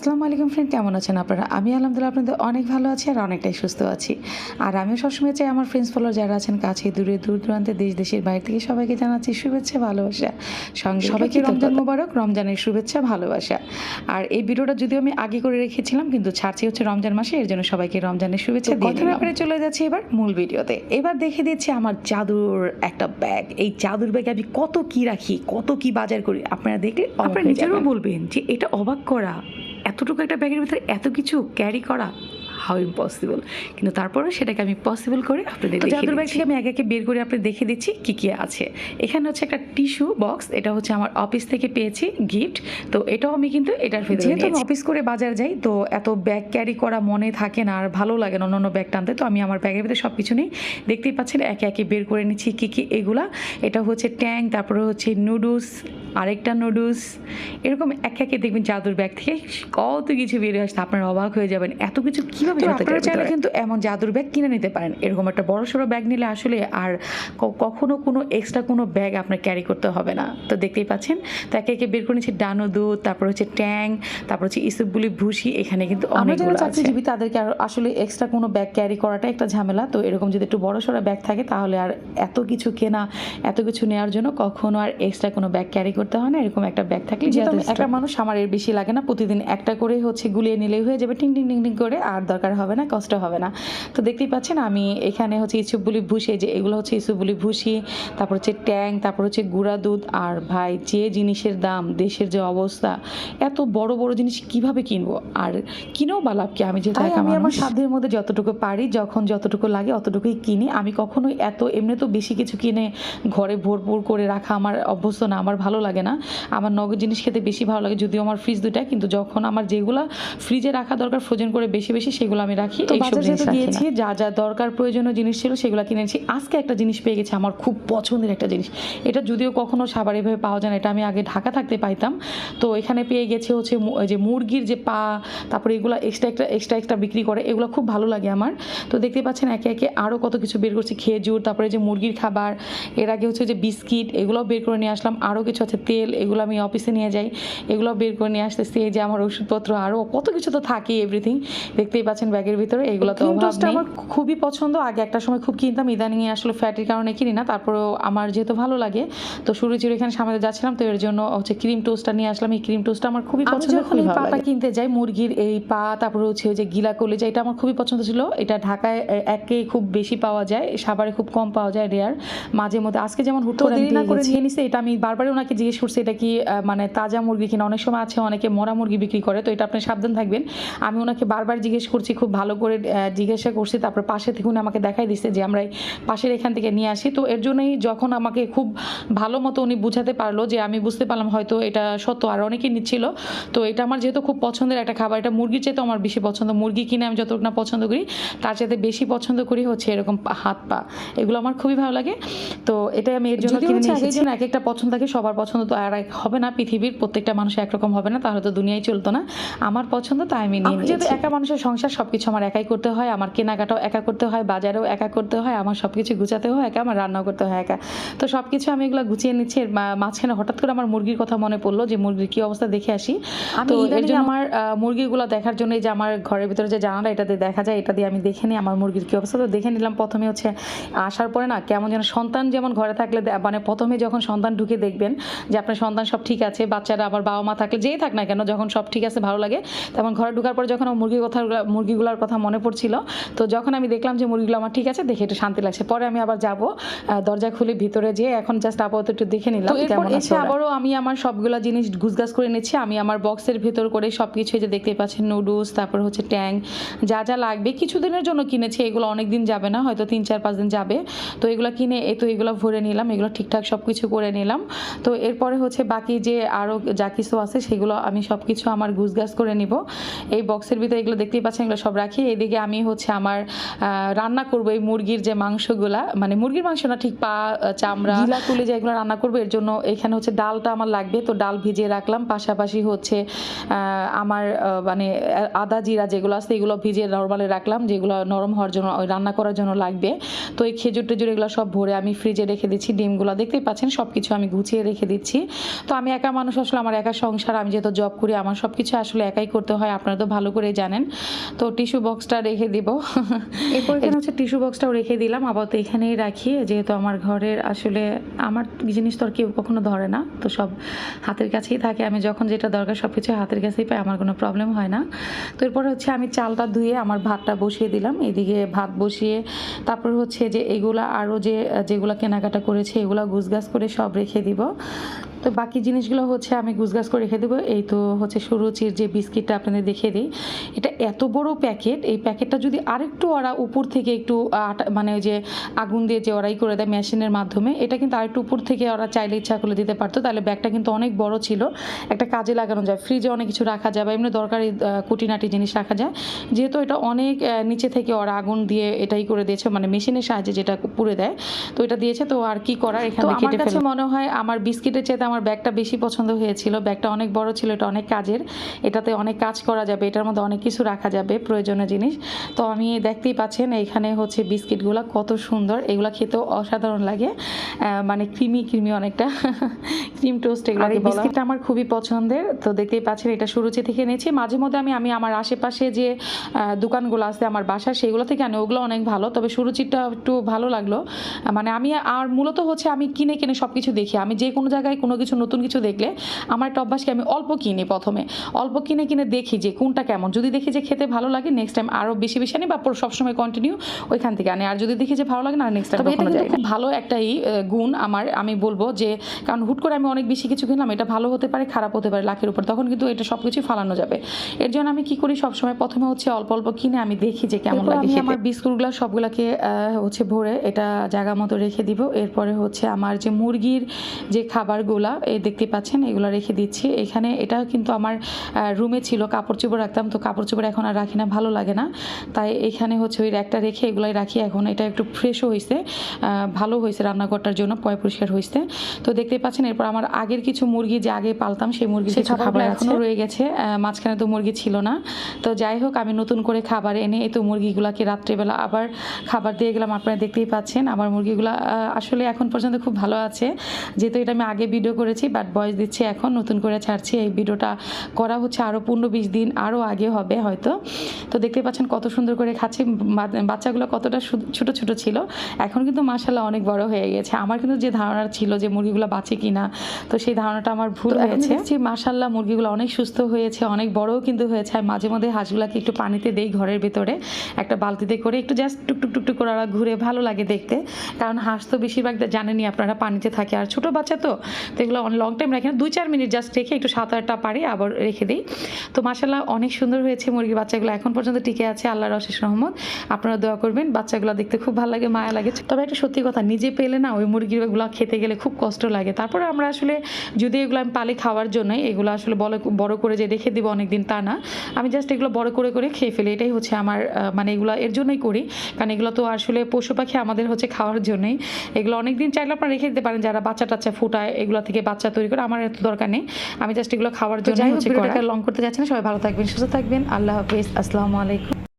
আসসালামু আলাইকুম ফ্রেন্ড কেমন আছেন আপনারা? আমি আলহামদুলিল্লাহ আপনাদের অনেক ভালো আছি আর অনেকটাই সুস্থ আছি। আর আমিও সবসময় চাই আমার ফ্রেন্ডস ফলোয়ার যারা আছেন কাছে দূরে দূর দূরান্তে দেশ দেশের বাইরে থেকে সবাইকে জানাচ্ছি শুভেচ্ছা ভালোবাসা সঙ্গে সবাইকে রমজান মোবারক রমজানের শুভেচ্ছা ভালোবাসা। আর এই ভিডিওটা যদিও আমি আগে করে রেখেছিলাম কিন্তু ছাড়ছি হচ্ছে রমজান মাসে এর জন্য সবাইকে রমজানের শুভেচ্ছা কথা ব্যাপারে চলে যাচ্ছি এবার মূল ভিডিওতে। এবার দেখে দিচ্ছি আমার জাদুর একটা ব্যাগ এই জাদুর ব্যাগে আমি কত কি রাখি কত কি বাজার করি আপনারা দেখলে আপনারা নিজেরও বলবেন যে এটা অবাক করা। এতটুকু একটা ব্যাগের ভিতরে এত কিছু ক্যারি করা? হাউ ইম্পসিবল কিন্তু তারপরে সেটাকে আমি পসিবল করে আপনাদের জাদুর ব্যাগ থেকে আমি একে একে বের করে আপনাদের দেখে দিচ্ছি কী কি আছে। এখানে হচ্ছে একটা টিস্যু বক্স এটা হচ্ছে আমার অফিস থেকে পেয়েছি গিফট তো এটাও আমি কিন্তু এটার ভিতরে যেহেতু আমি অফিস করে বাজার যাই তো এত ব্যাগ ক্যারি করা মনে থাকে না আর ভালো লাগে না অন্য ব্যাগ টানতে তো আমি আমার ব্যাগের ভিতরে সব কিছু নেই। দেখতেই পাচ্ছেন একে একে বের করে নিচ্ছি কী কী এগুলা। এটা হচ্ছে ট্যাং তারপরে হচ্ছে নুডলস আরেকটা নুডলস এরকম একে একে দেখবেন জাদুর ব্যাগ থেকে কত কিছু বেরিয়ে আসছে আপনারা অবাক হয়ে যাবেন। এত কিছু কীভাবে আপনারা চাইলে কিন্তু এমন জাদুর ব্যাগ কিনে নিতে পারেন। এরকম একটা বড় সড়ো ব্যাগ নিলে আসলে আর কখনো কোনো এক্সট্রা কোনো ব্যাগ আপনার ক্যারি করতে হবে না। তো দেখতেই পাচ্ছেন তো একে একে বের করে নিচ্ছে ডানো দুধ তারপর হচ্ছে ট্যাং তারপর হচ্ছে ইসুবগুলি ভুসি এখানে কিন্তু অনেকগুলো চাকরিজীবী তাদেরকে আর আসলে এক্সট্রা কোনো ব্যাগ ক্যারি করাটা একটা ঝামেলা। তো এরকম যদি একটু বড় সড়ো ব্যাগ থাকে তাহলে আর এত কিছু কেনা এত কিছু নেওয়ার জন্য কখনো আর এক্সট্রা কোনো ব্যাগ ক্যারি করতে হয় না। এরকম একটা ব্যাগ থাকলে যেহেতু একটা মানুষ আমার এর বেশি লাগে না। প্রতিদিন একটা করে হচ্ছে গুলিয়ে নিলেই হয়ে যাবে টিং টিং টিং টিং করে আর দরকার হবে না কষ্ট হবে না। তো দেখতেই পাচ্ছেন আমি এখানে হচ্ছে ইসুবগুলি ভুষি যে এগুলো হচ্ছে ইসুবগুলি ভুসি তারপর হচ্ছে ট্যাং তারপর হচ্ছে গুঁড়া দুধ আর ভাই যে জিনিসের দাম দেশের যে অবস্থা এত বড় বড় জিনিস কীভাবে কিনবো? আর কিনেও বা লাভ কি? আমি তাই আমি আমার সাধ্যের মধ্যে যতটুকু পারি যখন যতটুকু লাগে অতটুকুই কিনি। আমি কখনোই এত এমনি তো বেশি কিছু কিনে ঘরে ভরপুর করে রাখা আমার অভ্যস্ত না আমার ভালো লাগে না। আমার নগদ জিনিস খেতে বেশি ভালো লাগে যদিও আমার ফ্রিজ দুটা কিন্তু যখন আমার যেগুলো ফ্রিজে রাখা দরকার ফ্রোজেন করে বেশি বেশি সেগুলো আমি রাখি তো বাজার জিনিস যেহেতু গিয়েছি যা যা দরকার প্রয়োজনীয় জিনিস ছিল সেগুলো কিনেছি। আজকে একটা জিনিস পেয়ে গেছি আমার খুব পছন্দের একটা জিনিস। এটা যদিও কখনো সাবার এভাবে পাওয়া যায় না এটা আমি আগে ঢাকা থাকতে পাইতাম। তো এখানে পেয়ে গেছে হচ্ছে যে মুরগির যে পা তারপরে এগুলো এক্সট্রা একটা এক্সট্রা এক্সট্রা বিক্রি করে এগুলো খুব ভালো লাগে আমার। তো দেখতে পাচ্ছেন একে একে আরও কত কিছু বের করছি খেজুর তারপরে যে মুরগির খাবার এর আগে হচ্ছে যে বিস্কিট এগুলোও বের করে নিয়ে আসলাম। আরও কিছু আছে তেল এগুলো আমি অফিসে নিয়ে যাই এগুলো বের করে নিয়ে আসতেছি। এই যে আমার ওষুধপত্র আরও কত কিছু তো থাকে এভরিথিং দেখতেই পাচ্ছেন ব্যাগের ভিতরে এগুলো তো। আমার খুবই পছন্দ। আগে একটা সময় খুব কিনতাম ইদানিং আসলে ফ্যাটের কারণে কিনি না তারপরেও আমার যেহেতু ভালো লাগে তো শুরু চিরু এখানে সামনে যাচ্ছিলাম তো এর জন্য হচ্ছে ক্রিম টোস্টটা নিয়ে আসলাম। এই ক্রিম টোস্টটা আমার খুবই পছন্দ খুবই পাটা কিনতে যাই মুরগির এই পা তারপরে হচ্ছে যে গিলা কলেজা এটা আমার খুবই পছন্দ ছিল এটা ঢাকায় একে খুব বেশি পাওয়া যায় সাভারে খুব কম পাওয়া যায় রেয়ার মাঝে মধ্যে আজকে যেমন হুট করে দেরি না করে নিয়ে নিছে এটা আমি বারবারই ওনাকে জিজ্ঞেস করছি এটা কি মানে তাজা মুরগি কিনা? অনেক সময় আছে অনেকে মরা মুরগি বিক্রি করে তো এটা আপনি সাবধান থাকবেন। আমি ওনাকে বারবার জিজ্ঞেস করছি খুব ভালো করে জিজ্ঞাসা করছি তারপর পাশে থেকে উনি আমাকে দেখাই দিচ্ছে যে আমরা পাশের এখান থেকে নিয়ে আসি। তো এর জন্যই যখন আমাকে খুব ভালো মতো উনি বুঝাতে পারল যে আমি বুঝতে পারলাম হয়তো এটা সত্য আর অনেকেই নিচ্ছিল। তো এটা আমার যেহেতু খুব পছন্দের একটা খাবার এটা মুরগির চেয়ে তো আমার বেশি পছন্দ। মুরগি কিনে আমি যতটুকু না পছন্দ করি তার চাইতে বেশি পছন্দ করি হচ্ছে এরকম হাত পা। এগুলো আমার খুবই ভালো লাগে। তো এটাই আমি এর জন্য কিনে এক একটা পছন্দ থাকে সবার পছন্দ তো আর এক হবে না। পৃথিবীর প্রত্যেকটা মানুষ একরকম হবে না তাহলে তো দুনিয়ায় চলতো না। আমার পছন্দ তাই আমি নিয়ে যেহেতু। একা মানুষের সংসার সবকিছু আমার একাই করতে হয় আমার কেনাকাটাও একা করতে হয় বাজারেও একা করতে হয় আমার সবকিছু গুছাতেও হয় একা আমার রান্নাও করতে হয় একা। তো সবকিছু আমি এগুলো গুছিয়ে নিচ্ছি মাঝখানে হঠাৎ করে আমার মুরগির কথা মনে পড়ল যে মুরগির কি অবস্থা দেখে আসি? তো এর জন্য আমার মুরগিগুলো দেখার জন্য যে আমার ঘরের ভিতরে যে জানালা এটাতে দেখা যায় এটা দিয়ে আমি দেখে নিই আমার মুরগির কি অবস্থা। তো দেখে নিলাম প্রথমে হচ্ছে আসার পরে না কেমন যেন সন্তান যেমন ঘরে থাকলে মানে প্রথমে যখন সন্তান ঢুকে দেখবেন যে আপনার সন্তান সব ঠিক আছে বাচ্চারা আবার বাবা মা থাকলে যেই থাক না কেন যখন সব ঠিক আছে ভালো লাগে তেমন ঘরে ঢোকার পরে যখন আমার মুরগির কথা মুরগিগুলোর কথা মনে পড়ছিল। তো যখন আমি দেখলাম যে মুরগিগুলো আমার ঠিক আছে দেখে একটু শান্তি লাগছে। পরে আমি আবার যাব দরজা খুলে ভিতরে যেয়ে এখন জাস্ট আপাতত একটু দেখে নিলাম এরপর কেমন এসে আবারও আমি আমার সবগুলা জিনিস গুছগাছ করে নিচ্ছি। আমি আমার বক্সের ভেতর করে সব কিছু যে দেখতে পাচ্ছেন নুডলস তারপর হচ্ছে ট্যাং যা যা লাগবে। কিছুদিনের জন্য কিনেছি এগুলো অনেক দিন যাবে না হয়তো তিন চার পাঁচ দিন যাবে। তো এগুলো কিনে এ তো এগুলো ভরে নিলাম এগুলো ঠিকঠাক সব কিছু করে নিলাম। তো এরপরে হচ্ছে বাকি যে আরও যা কিছু আছে সেগুলো আমি সব কিছু আমার গুছগাছ করে নিব। এই বক্সের ভিতরে এগুলো দেখতেই পাচ্ছেন এগুলো সব রাখি। এদিকে আমি হচ্ছে আমার রান্না করব এই মুরগির যে মাংসগুলা। মানে মুরগির মাংস না, ঠিক পা চামড়া কুলে যে এগুলো রান্না করব, এর জন্য এখানে হচ্ছে ডালটা আমার লাগবে। তো ডাল ভিজিয়ে রাখলাম। পাশাপাশি হচ্ছে আমার মানে আদা জিরা যেগুলো আছে, এগুলো ভিজিয়ে নর্মালে রাখলাম, যেগুলো নরম হওয়ার জন্য রান্না করার জন্য লাগবে। তো এই খেজুর টেজুর এগুলো সব ভরে আমি ফ্রিজে রেখে দিচ্ছি। ডিমগুলো দেখতেই পাচ্ছেন সব কিছু আমি গুছিয়ে রেখে দিচ্ছি। তো আমি একা মানুষ, আসলে আমার একা সংসার, আমি যেহেতু জব করি, আমার সব কিছু আসলে একাই করতে হয়, আপনারা তো ভালো করেই জানেন। তো টিস্যু বক্সটা রেখে দিব। এরপর এখানে হচ্ছে টিস্যু বক্সটাও রেখে দিলাম আপাতত এখানেই রাখি যেহেতু আমার ঘরের আসলে আমার জিনিস তো আর কেউ কখনো ধরে না তো সব হাতের কাছেই থাকে আমি যখন যেটা দরকার সব কিছু হাতের কাছেই পাই আমার কোনো প্রবলেম হয় না। তো এরপর হচ্ছে আমি চালটা ধুয়ে আমার ভাতটা বসিয়ে দিলাম এদিকে ভাত বসিয়ে তারপর হচ্ছে যে এগুলা আরও যে যেগুলো কেনাকাটা করেছে এগুলো গুছগাছ করে সব রেখে দিব। তো বাকি জিনিসগুলো হচ্ছে আমি গুছগাছ করে রেখে দেবো। এই তো হচ্ছে সুরুচির যে বিস্কিটটা আপনাদের দেখিয়ে দিই। এটা এত বড় প্যাকেট এই প্যাকেটটা যদি আরেকটু ওরা উপর থেকে একটু আটা মানে ওই যে আগুন দিয়ে যে ওরাই করে দেয় মেশিনের মাধ্যমে এটা কিন্তু আরেকটু উপর থেকে ওরা চাইলে ইচ্ছা করলে দিতে পারতো। তাহলে ব্যাগটা কিন্তু অনেক বড় ছিল। একটা কাজে লাগানো যায় ফ্রিজে অনেক কিছু রাখা যায় বা এমনি দরকারি কুটিনাটি জিনিস রাখা যায়। যেহেতু এটা অনেক নিচে থেকে ওরা আগুন দিয়ে এটাই করে দিয়েছে মানে মেশিনের সাহায্যে যেটা পুড়ে দেয় তো এটা দিয়েছে। তো আর কি করার এখানে কেটে কাছে ফেলে মনে হয় আমার বিস্কিটের চেয়ে আমার ব্যাগটা বেশি পছন্দ হয়েছিল। ব্যাগটা অনেক বড় ছিল এটা অনেক কাজের। এটাতে অনেক কাজ করা যাবে এটার মধ্যে অনেক কিছু রাখা যাবে প্রয়োজনীয় জিনিস। তো আমি দেখতেই পাচ্ছেন এখানে হচ্ছে বিস্কিটগুলো কত সুন্দর। এগুলো খেতেও অসাধারণ লাগে। মানে ক্রিমি ক্রিমি অনেকটা। ক্রিম টোস্ট এগুলো বিস্কিটটা আমার খুবই পছন্দের। তো দেখতেই পাচ্ছেন এটা সুরুচি থেকে নিয়েছি মাঝে মধ্যে আমি আমি আমার আশেপাশে যে দোকানগুলো আছে আমার বাসা সেগুলো থেকে আনি। ওগুলো অনেক ভালো। তবে সুরুচিটা একটু ভালো লাগল। মানে আমি আর মূলত হচ্ছে আমি কিনে কিনে সব কিছু দেখি। আমি যে কোনো জায়গায় কোনো কিছু নতুন কিছু দেখলে আমার একটা অভ্যাসকে আমি অল্প কিনি প্রথমে। অল্প কিনে কিনে দেখি যে কোনটা কেমন। যদি দেখি যে খেতে ভালো লাগে নেক্সট টাইম আরও বেশি বেশি আনি বা সবসময় কন্টিনিউ ওইখান থেকে আনি। আর যদি দেখি যে ভালো লাগে না নেক্সট টাইম এটা কিন্তু খুব ভালো একটাই গুণ আমার আমি বলব যে কারণ হুট করে আমি অনেক বেশি কিছু কিনলাম এটা ভালো হতে পারে খারাপ হতে পারে লাখের উপর। তখন কিন্তু এটা সব কিছুই ফালানো যাবে। এর জন্য আমি কি করি সবসময়? প্রথমে হচ্ছে অল্প অল্প কিনে আমি দেখি যে কেমন লাগে আমি আমার বিস্কুটগুলো সবগুলোকে হচ্ছে ভরে এটা জায়গা মতো রেখে দিব। এরপরে হচ্ছে আমার যে মুরগির যে খাবারগুলা এই দেখতে পাচ্ছেন এগুলো রেখে দিচ্ছি। এখানে এটা কিন্তু আমার রুমে ছিল কাপড় চোপড় রাখতাম তো কাপড় চোপড় এখন আর রাখি না ভালো লাগে না। তাই এখানে হচ্ছে ওই র্যাকটা রেখে এগুলাই রাখি এখন এটা একটু ফ্রেশও হয়েছে ভালো হয়েছে রান্নাঘরটার জন্য পয় পরিষ্কার হয়েছে তো দেখতে পাচ্ছেন এরপর আমার আগের কিছু মুরগি যে আগে পালতাম সেই মুরগি কিছু খাবার খাবারগুলো এখনও রয়ে গেছে মাঝখানে তো মুরগি ছিল না। তো যাই হোক আমি নতুন করে খাবার এনে এই তো মুরগিগুলাকে রাত্রেবেলা আবার খাবার দিয়ে গেলাম আপনারা দেখতেই পাচ্ছেন আমার মুরগিগুলা আসলে এখন পর্যন্ত খুব ভালো আছে। যেহেতু এটা আমি আগে ভিডিও করেছি বাট বয়স দিচ্ছি এখন নতুন করে ছাড়ছি। এই ভিডিওটা করা হচ্ছে আরও পনেরো বিশ দিন আরও আগে হবে হয়তো। তো দেখতে পাচ্ছেন কত সুন্দর করে খাচ্ছে। বাচ্চাগুলো কতটা ছোট ছোট ছিল এখন কিন্তু মাসাল্লাহ অনেক বড় হয়ে গেছে। আমার কিন্তু যে ধারণা ছিল যে মুরগিগুলো বাঁচে কিনা তো সেই ধারণাটা আমার ভুল হয়েছে। দেখছি মাসাল্লাহ মুরগিগুলো অনেক সুস্থ হয়েছে অনেক বড়ও কিন্তু হয়েছে। আর মাঝে মধ্যে হাঁসগুলাকে একটু পানিতে দেই ঘরের ভেতরে একটা বালতিতে করে একটু জাস্ট টুকটুক টুকটুক করে ওরা ঘুরে ভালো লাগে দেখতে। কারণ হাঁস তো বেশিরভাগ জানেনই আপনারা পানিতে থাকে। আর ছোট বাচ্চা তো তো এগুলো লং টাইম রাখি না, দুই চার মিনিট জাস্ট রেখে একটু সাত আটটা পারে আবার রেখে দিই। তো মাসাল্লাহ অনেক সুন্দর হয়েছে মুরগির বাচ্চাগুলো এখন পর্যন্ত টিকে আছে আল্লাহর অশেষ রহমত। আপনারা দোয়া করবেন, বাচ্চাগুলো দেখতে খুব ভালো লাগে, মায়া লাগে। তবে একটা সত্যি কথা, নিজে পেলে না ওই মুরগিগুলো খেতে গেলে খুব কষ্ট লাগে। তারপরে আমরা আসলে যদি এগুলো আমি পালি খাওয়ার জন্য এগুলো আসলে বড় বড় করে যে রেখে দিব অনেকদিন তা না, আমি জাস্ট এগুলো বড় করে করে খেয়ে ফেলি। এটাই হচ্ছে আমার মানে এগুলো এর জন্যই করি। কারণ এগুলো তো আসলে পশু পাখি আমাদের হচ্ছে খাওয়ার জন্যই। এগুলো অনেকদিন চাইলে আপনারা রেখে দিতে পারেন, যারা বাচ্চা টাচ্চা ফুটায়, এগুলো থেকে বাচ্চা তৈরি করে আমার এত দরকার নেই। আমি জাস্ট এগুলো খাওয়ার জন্য লং করতে যাচ্ছি না সবাই ভালো থাকবেন সুস্থ থাকবেন। আল্লাহ হাফিজ আসসালামু আলাইকুম।